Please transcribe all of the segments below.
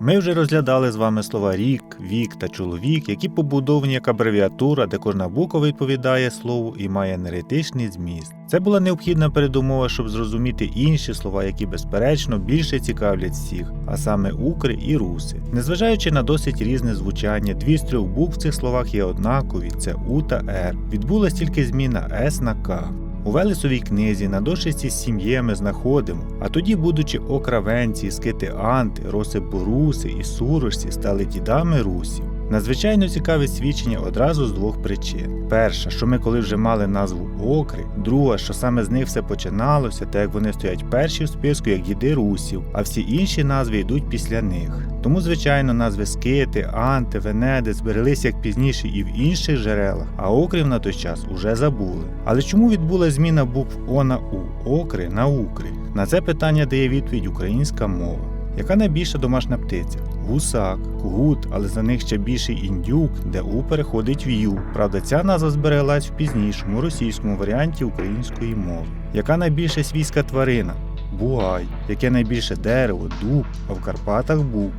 Ми вже розглядали з вами слова рік, вік та чоловік, які побудовані як абревіатура, де кожна буква відповідає слову і має енергетичний зміст. Це була необхідна передумова, щоб зрозуміти інші слова, які безперечно більше цікавлять всіх, а саме укри і руси. Незважаючи на досить різне звучання, дві з трьох букв в цих словах є однакові: це У та Р. Відбулась тільки зміна С на К. У Велесовій книзі на дошиці з сім'єми знаходимо, а тоді, будучи окравенці, скити Анти, роси Боруси і Сурожці стали дідами русів. Надзвичайно цікаве свідчення одразу з двох причин: перша, що ми коли вже мали назву Окри, друга, що саме з них все починалося, так як вони стоять перші в списку як діди русів, а всі інші назви йдуть після них. Тому, звичайно, назви Скити, Анти, Венеди збереглися як пізніше і в інших джерелах, а окрів на той час уже забули. Але чому відбула зміна букв О на У, окри на укри? На це питання дає відповідь українська мова. Яка найбільша домашня птиця? Гусак, кугут, але за них ще більший індюк, де У переходить в Ю. Правда, ця назва збереглась в пізнішому російському варіанті української мови. Яка найбільша свійська тварина? Бугай, яке найбільше дерево, дуб, а в Карпатах бук.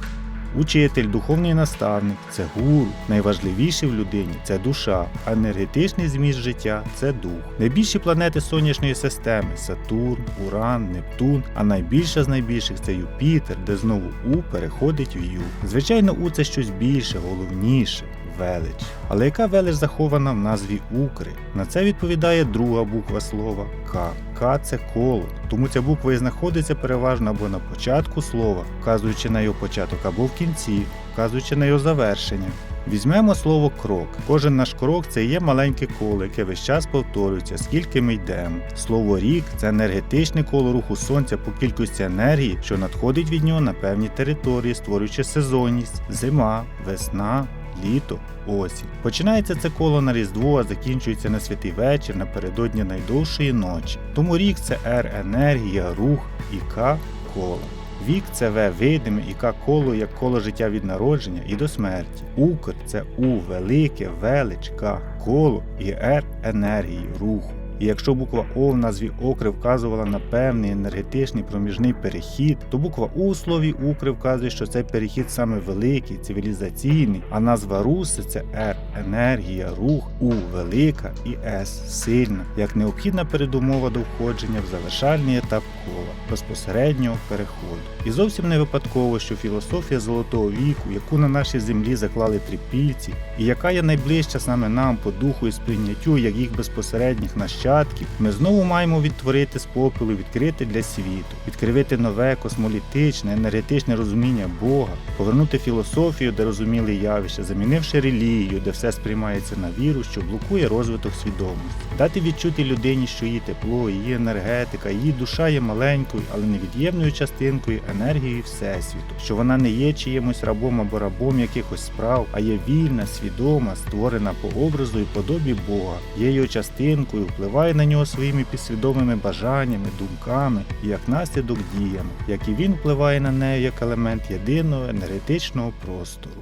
Учитель, духовний наставник це гуру. Найважливіше в людині це душа, а енергетичний зміст життя це дух. Найбільші планети сонячної системи Сатурн, Уран, Нептун, а найбільша з найбільших це Юпітер, де знову У переходить в Ю. Звичайно, У це щось більше, головніше. Велич. Але яка велич захована в назві Укри? На це відповідає друга буква слова К. К це коло, тому ця буква і знаходиться переважно або на початку слова, вказуючи на його початок, або в кінці, вказуючи на його завершення. Візьмемо слово крок. Кожен наш крок це є маленьке коло, яке весь час повторюється, скільки ми йдемо. Слово рік це енергетичне коло руху сонця по кількості енергії, що надходить від нього на певні території, створюючи сезонність, зима, весна, літо, осінь. Починається це коло на Різдво, а закінчується на святий вечір напередодні найдовшої ночі. Тому рік це Р енергія, рух і К коло. Вік це В видиме і К коло як коло життя від народження і до смерті. Укр це У велике, велич, К коло і Р енергії, руху. І якщо буква О в назві Окри вказувала на певний енергетичний проміжний перехід, то буква У у слові Укри вказує, що цей перехід саме великий, цивілізаційний, а назва Руси це Р енергія, рух, У велика і С сильна, як необхідна передумова до входження в завершальний етап кола безпосереднього переходу. І зовсім не випадково, що філософія золотого віку, яку на нашій землі заклали трипільці, і яка є найближча саме нам по духу і сприйняттю як їх безпосередніх нащадків, ми знову маємо відтворити з попелу, відкрити для світу, відкривити нове космолітичне, енергетичне розуміння Бога, повернути філософію, де розуміли явища, замінивши релігію, де все сприймається на віру, що блокує розвиток свідомості, дати відчути людині, що її тепло, її енергетика, її душа є маленькою, але невід'ємною частинкою енергії Всесвіту, що вона не є чиємусь рабом або рабом якихось справ, а є вільна, свідома, створена по образу і подобі Бога, є його частинкою, впливає на нього своїми підсвідомими бажаннями, думками і як наслідок діями, як і він впливає на неї як елемент єдиного енергетичного простору.